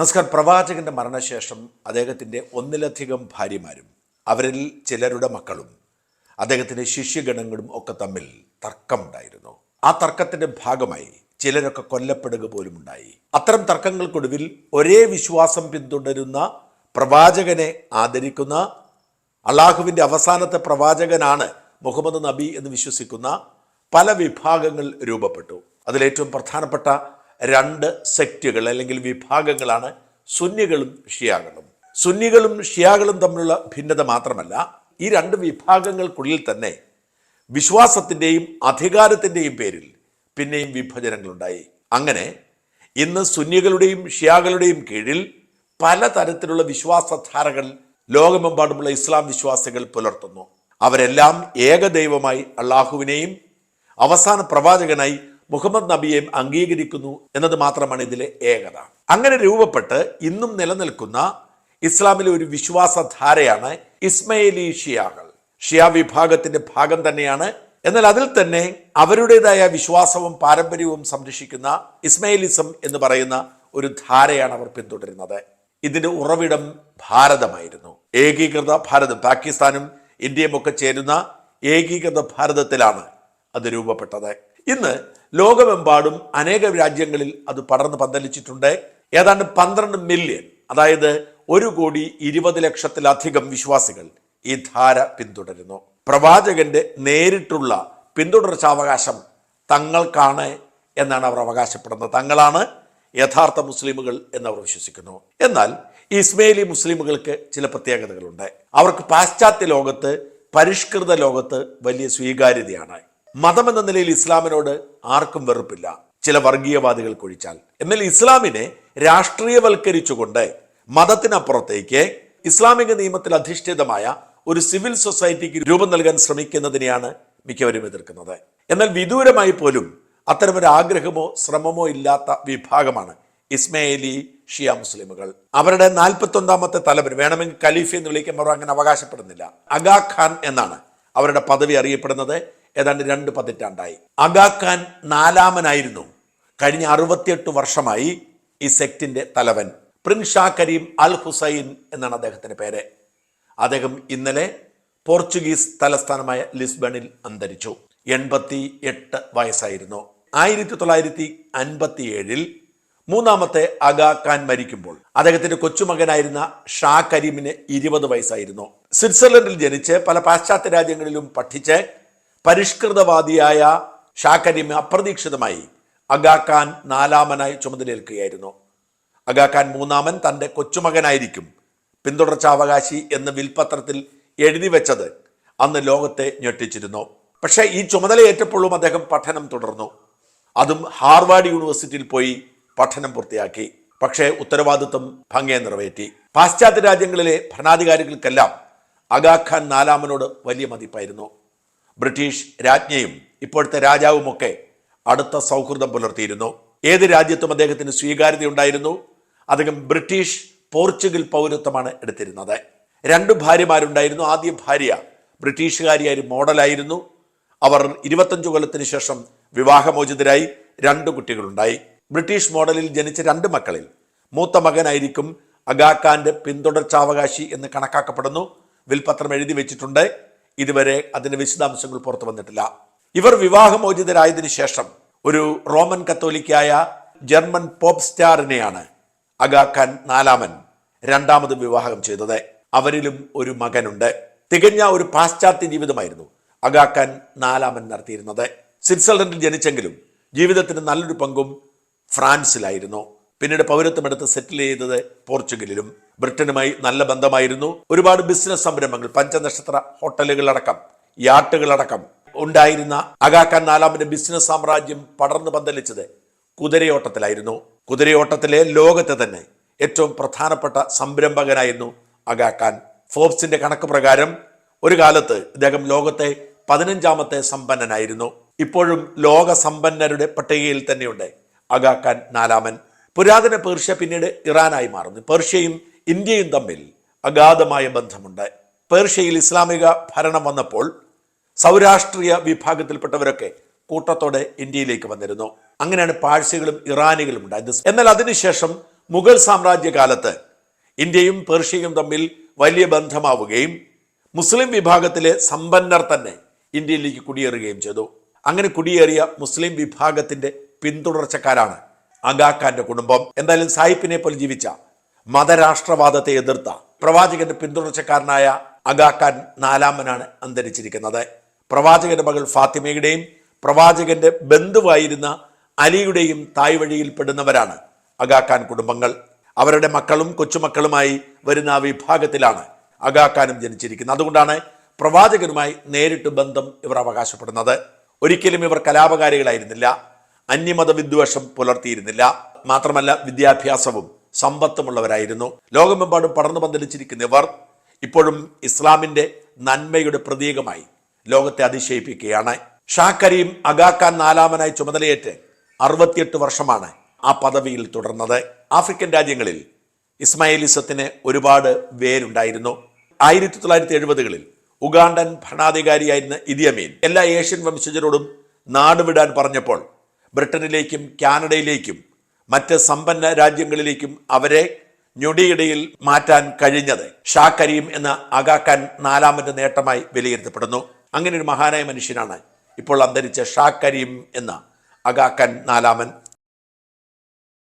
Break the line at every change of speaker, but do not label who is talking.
നമസ്കാരം. പ്രവാചകന്റെ മരണശേഷം അദ്ദേഹത്തിന്റെ ഒന്നിലധികം ഭാര്യമാരും അവരിൽ ചിലരുടെ മക്കളും അദ്ദേഹത്തിന്റെ ശിഷ്യഗണങ്ങളും ഒക്കെ തമ്മിൽ തർക്കമുണ്ടായിരുന്നു. ആ തർക്കത്തിന്റെ ഭാഗമായി ചിലരൊക്കെ കൊല്ലപ്പെടുക പോലും ഉണ്ടായി അത്തരം തർക്കങ്ങൾക്കൊടുവിൽ ഒരേ വിശ്വാസം പിന്തുടരുന്ന പ്രവാചകനെ ആദരിക്കുന്ന അള്ളാഹുവിന്റെ അവസാനത്തെ പ്രവാചകനാണ് മുഹമ്മദ് നബി എന്ന് വിശ്വസിക്കുന്ന പല വിഭാഗങ്ങൾ രൂപപ്പെട്ടു. അതിലേറ്റവും പ്രധാനപ്പെട്ട രണ്ട് സെക്റ്റുകൾ അല്ലെങ്കിൽ വിഭാഗങ്ങളാണ് സുന്നികളും ഷിയാകളും. സുന്നികളും ഷിയാകളും തമ്മിലുള്ള ഭിന്നത മാത്രമല്ല ഈ രണ്ട് വിഭാഗങ്ങൾക്കുള്ളിൽ തന്നെ വിശ്വാസത്തിന്റെയും അധികാരത്തിന്റെയും പേരിൽ പിന്നെയും വിഭജനങ്ങളുണ്ടായി. അങ്ങനെ ഇന്ന് സുന്നികളുടെയും ഷിയാകളുടെയും കീഴിൽ പലതരത്തിലുള്ള വിശ്വാസധാരകൾ ലോകമെമ്പാടുമുള്ള ഇസ്ലാം വിശ്വാസികൾ പുലർത്തുന്നു. അവരെല്ലാം ഏകദൈവമായി അള്ളാഹുവിനെയും അവസാന പ്രവാചകനായി മുഹമ്മദ് നബിയെയും അംഗീകരിക്കുന്നു എന്നത് മാത്രമാണ് ഇതിലെ ഏകത. അങ്ങനെ രൂപപ്പെട്ട് ഇന്നും നിലനിൽക്കുന്ന ഇസ്ലാമിലെ ഒരു വിശ്വാസധാരയാണ് ഇസ്മയിലി ഷിയാകൾ ഷിയ വിഭാഗത്തിന്റെ ഭാഗം തന്നെയാണ്. എന്നാൽ അതിൽ തന്നെ അവരുടേതായ വിശ്വാസവും പാരമ്പര്യവും സംരക്ഷിക്കുന്ന ഇസ്മയിലിസം എന്ന് പറയുന്ന ഒരു ധാരയാണ് അവർ പിന്തുടരുന്നത്. ഇതിന്റെ ഉറവിടം ഭാരതമായിരുന്നു. ഏകീകൃത ഭാരതം പാകിസ്ഥാനും ഇന്ത്യയും ഒക്കെ ചേരുന്ന ഏകീകൃത ഭാരതത്തിലാണ് അത് രൂപപ്പെട്ടത്. ഇന്ന് ലോകമെമ്പാടും അനേക രാജ്യങ്ങളിൽ അത് പടർന്ന് പന്തലിച്ചിട്ടുണ്ട്. ഏതാണ്ട് പന്ത്രണ്ട് മില്യൺ അതായത് ഒരു കോടി ഇരുപത് ലക്ഷത്തിലധികം വിശ്വാസികൾ ഈ ധാര പിന്തുടരുന്നു. പ്രവാചകന്റെ നേരിട്ടുള്ള പിന്തുടർച്ചാവകാശം തങ്ങൾക്കാണ് എന്നാണ് അവർ അവകാശപ്പെടുന്നത്. തങ്ങളാണ് യഥാർത്ഥ മുസ്ലിമുകൾ എന്ന് അവർ വിശ്വസിക്കുന്നു. എന്നാൽ ഇസ്മേലി മുസ്ലിമുകൾക്ക് ചില പ്രത്യേകതകളുണ്ട്. അവർക്ക് പാശ്ചാത്യ ലോകത്ത് പരിഷ്കൃത ലോകത്ത് വലിയ സ്വീകാര്യതയാണ്. മതമെന്ന നിലയിൽ ഇസ്ലാമിനോട് ആർക്കും വെറുപ്പില്ല. ചില വർഗീയവാദികൾ വർഗീയവാദികൾക്കൊഴിച്ചാൽ എന്നാൽ ഇസ്ലാമിനെ രാഷ്ട്രീയവൽക്കരിച്ചുകൊണ്ട് മതത്തിനപ്പുറത്തേക്ക് ഇസ്ലാമിക നിയമത്തിൽ അധിഷ്ഠിതമായ ഒരു സിവിൽ സൊസൈറ്റിക്ക് രൂപം നൽകാൻ ശ്രമിക്കുന്നതിനെയാണ് മിക്കവരും എതിർക്കുന്നത്. എന്നാൽ വിദൂരമായി പോലും അത്തരമൊരു ആഗ്രഹമോ ശ്രമമോ ഇല്ലാത്ത വിഭാഗമാണ് ഇസ്മയിലി ഷിയ മുസ്ലിമുകൾ. അവരുടെ നാൽപ്പത്തൊന്നാമത്തെ തലവൻ വേണമെങ്കിൽ ഖലീഫ എന്ന് വിളിക്കുമ്പോൾ അങ്ങനെ അവകാശപ്പെടുന്നില്ല. അഗാ ഖാൻ എന്നാണ് അവരുടെ പദവി അറിയപ്പെടുന്നത്. ഏതാണ്ട് രണ്ട് പതിറ്റാണ്ടായി. അഗാഖാൻ നാലാമനായിരുന്നു. കഴിഞ്ഞ അറുപത്തിയെട്ട് വർഷമായി ഈ സെക്റ്റിന്റെ തലവൻ. Prince Shah Karim Al Hussain എന്നാണ് അദ്ദേഹത്തിന്റെ പേര്. അദ്ദേഹം ഇന്നലെ പോർച്ചുഗീസ് തലസ്ഥാനമായ ലിസ്ബണിൽ അന്തരിച്ചു. എൺപത്തി എട്ട് വയസ്സായിരുന്നു. ആയിരത്തി തൊള്ളായിരത്തി അൻപത്തി ഏഴിൽ മൂന്നാമത്തെ അഗാഖാൻ മരിക്കുമ്പോൾ അദ്ദേഹത്തിന്റെ കൊച്ചുമകനായിരുന്ന ഷാ കരീമിന് ഇരുപത് വയസ്സായിരുന്നു. സ്വിറ്റ്സർലൻഡിൽ ജനിച്ച് പല പാശ്ചാത്യ രാജ്യങ്ങളിലും പഠിച്ച് പരിഷ്കൃതവാദിയായ ഷാക്കരിമ അപ്രതീക്ഷിതമായി അഗാഖാൻ നാലാമനായി ചുമതലയേൽക്കുകയായിരുന്നു അഗാഖാൻ മൂന്നാമൻ തന്റെ കൊച്ചുമകനായിരിക്കും. പിന്തുടർച്ചാവകാശി എന്ന് വിൽപത്രത്തിൽ എഴുതി വെച്ചത് അന്ന് ലോകത്തെ ഞെട്ടിച്ചിരുന്നു. പക്ഷേ ഈ ചുമതലയേറ്റപ്പോഴും അദ്ദേഹം പഠനം തുടർന്നു. അതും ഹാർവാർഡ് യൂണിവേഴ്സിറ്റിയിൽ പോയി പഠനം പൂർത്തിയാക്കി. പക്ഷേ ഉത്തരവാദിത്വം ഭംഗിയെ നിറവേറ്റി. പാശ്ചാത്യ രാജ്യങ്ങളിലെ ഭരണാധികാരികൾക്കെല്ലാം അഗാഖാൻ നാലാമനോട് വലിയ മതിപ്പായിരുന്നു. ബ്രിട്ടീഷ് രാജ്ഞിയും ഇപ്പോഴത്തെ രാജാവുമൊക്കെ അടുത്ത സൗഹൃദം പുലർത്തിയിരുന്നു. ഏത് രാജ്യത്തും അദ്ദേഹത്തിന് സ്വീകാര്യത ഉണ്ടായിരുന്നു അദ്ദേഹം ബ്രിട്ടീഷ് പോർച്ചുഗൽ പൗരത്വമാണ് എടുത്തിരുന്നത്. രണ്ട് ഭാര്യമാരുണ്ടായിരുന്നു. ആദ്യ ഭാര്യ ബ്രിട്ടീഷുകാരിയായ ഒരു മോഡലായിരുന്നു. അവർ ഇരുപത്തഞ്ചു കൊല്ലത്തിന് ശേഷം വിവാഹമോചിതരായി രണ്ട് കുട്ടികളുണ്ടായി. ബ്രിട്ടീഷ് മോഡലിൽ ജനിച്ച രണ്ട് മക്കളിൽ മൂത്ത മകനായിരിക്കും അഗാഖാന്റെ പിന്തുടർച്ചാവകാശി എന്ന് കണക്കാക്കപ്പെടുന്നു. വിൽപത്രം എഴുതി വെച്ചിട്ടുണ്ട്. ഇതുവരെ അതിന്റെ വിശദാംശങ്ങൾ പുറത്തു വന്നിട്ടില്ല. ഇവർ വിവാഹമോചിതരായതിനു ശേഷം ഒരു റോമൻ കത്തോലിക്കായ ജർമ്മൻ പോപ്പ് സ്റ്റാറിനെയാണ് അഗാഖാൻ നാലാമൻ രണ്ടാമത് വിവാഹം ചെയ്തത്. അവരിലും ഒരു മകനുണ്ട്. തികഞ്ഞ ഒരു പാശ്ചാത്യ ജീവിതമായിരുന്നു അഗാഖാൻ നാലാമൻ നടത്തിയിരുന്നത്. സ്വിറ്റ്സർലൻഡിൽ ജനിച്ചെങ്കിലും ജീവിതത്തിന് നല്ലൊരു പങ്കും ഫ്രാൻസിലായിരുന്നു. പിന്നീട് പൗരത്വമെടുത്ത് സെറ്റിൽ ചെയ്തത് പോർച്ചുഗലിലും. ബ്രിട്ടനുമായി നല്ല ബന്ധമായിരുന്നു. ഒരുപാട് ബിസിനസ് സംരംഭങ്ങൾ പഞ്ചനക്ഷത്ര ഹോട്ടലുകളടക്കം യാട്ടുകളടക്കം ഉണ്ടായിരുന്ന അഗാഖാൻ നാലാമന്റെ ബിസിനസ് സാമ്രാജ്യം പടർന്നു പന്തലിച്ചത് കുതിരയോട്ടത്തിലായിരുന്നു. കുതിരയോട്ടത്തിലെ ലോകത്തെ തന്നെ ഏറ്റവും പ്രധാനപ്പെട്ട സംരംഭകനായിരുന്നു അഗാഖാൻ ഫോബ്സിന്റെ കണക്ക് പ്രകാരം ഒരു കാലത്ത് ഇദ്ദേഹം ലോകത്തെ പതിനഞ്ചാമത്തെ സമ്പന്നനായിരുന്നു. ഇപ്പോഴും ലോക സമ്പന്നരുടെ പട്ടികയിൽ തന്നെയുണ്ട് അഗാഖാൻ നാലാമൻ. പുരാതന പേർഷ്യ പിന്നീട് ഇറാനായി മാറുന്നു. പേർഷ്യയും ഇന്ത്യയും തമ്മിൽ അഗാധമായ ബന്ധമുണ്ട്. പേർഷ്യയിൽ ഇസ്ലാമിക ഭരണം വന്നപ്പോൾ സൗരാഷ്ട്രീയ വിഭാഗത്തിൽപ്പെട്ടവരൊക്കെ കൂട്ടത്തോടെ ഇന്ത്യയിലേക്ക് വന്നിരുന്നു. അങ്ങനെയാണ് പാഴ്സികളും ഇറാനികളും ഉണ്ടായത്. എന്നാൽ അതിനുശേഷം മുഗൾ സാമ്രാജ്യ കാലത്ത് ഇന്ത്യയും പേർഷ്യയും തമ്മിൽ വലിയ ബന്ധമാവുകയും മുസ്ലിം വിഭാഗത്തിലെ സമ്പന്നർ തന്നെ ഇന്ത്യയിലേക്ക് കുടിയേറുകയും ചെയ്തു. അങ്ങനെ കുടിയേറിയ മുസ്ലിം വിഭാഗത്തിന്റെ പിന്തുടർച്ചക്കാരാണ് അഗാഖാന്റെ കുടുംബം എന്തായാലും സായിപ്പിനെ പോലെ ജീവിച്ച മതരാഷ്ട്രവാദത്തെ എതിർത്ത പ്രവാചകന്റെ പിന്തുണച്ചക്കാരനായ അഗാഖാൻ നാലാമനാണ് അന്തരിച്ചിരിക്കുന്നത്. പ്രവാചകന്റെ മകൾ ഫാത്തിമയുടെയും പ്രവാചകന്റെ ബന്ധുവായിരുന്ന അലിയുടെയും തായ് വഴിയിൽപ്പെടുന്നവരാണ് അഗാഖാൻ കുടുംബങ്ങൾ. അവരുടെ മക്കളും കൊച്ചുമക്കളുമായി വരുന്ന വിഭാഗത്തിലാണ് അഗാഖാനും ജനിച്ചിരിക്കുന്നത്. അതുകൊണ്ടാണ് പ്രവാചകനുമായി നേരിട്ട് ബന്ധം ഇവർ അവകാശപ്പെടുന്നത്. ഒരിക്കലും ഇവർ കലാപകാരികളായിരുന്നില്ല. അന്യമത വിദ്വേഷം പുലർത്തിയിരുന്നില്ല. മാത്രമല്ല വിദ്യാഭ്യാസവും സമ്പത്തുമുള്ളവരായിരുന്നു. ലോകമെമ്പാടും പടർന്നു പന്തലിച്ചിരിക്കുന്നവർ ഇപ്പോഴും ഇസ്ലാമിന്റെ നന്മയുടെ പ്രതീകമായി ലോകത്തെ അതിശയിപ്പിക്കുകയാണ്. ഷാ കരീം അഗാഖാൻ നാലാമനായി ചുമതലയേറ്റ് അറുപത്തിയെട്ട് വർഷമാണ് ആ പദവിയിൽ തുടർന്നത്. ആഫ്രിക്കൻ രാജ്യങ്ങളിൽ ഇസ്മായിലിസത്തിന് ഒരുപാട് വേരുണ്ടായിരുന്നു. ആയിരത്തി തൊള്ളായിരത്തി എഴുപതുകളിൽ ഉഗാണ്ടൻ ഭരണാധികാരിയായിരുന്ന ഇദിയമീൻ എല്ലാ ഏഷ്യൻ വംശജരോടും നാടുവിടാൻ പറഞ്ഞപ്പോൾ ബ്രിട്ടനിലേക്കും കാനഡയിലേക്കും മറ്റ് സമ്പന്ന രാജ്യങ്ങളിലേക്കും അവരെ ഞൊടിയിടയിൽ മാറ്റാൻ കഴിഞ്ഞത്. ഷാ കരീം എന്ന അഗാഖാൻ നാലാമന്റെ നേട്ടമായി വിലയിരുത്തപ്പെടുന്നു. അങ്ങനെ ഒരു മഹാനായ മനുഷ്യനാണ് ഇപ്പോൾ അന്തരിച്ച ഷാ കരീം എന്ന അഗാഖാൻ നാലാമൻ.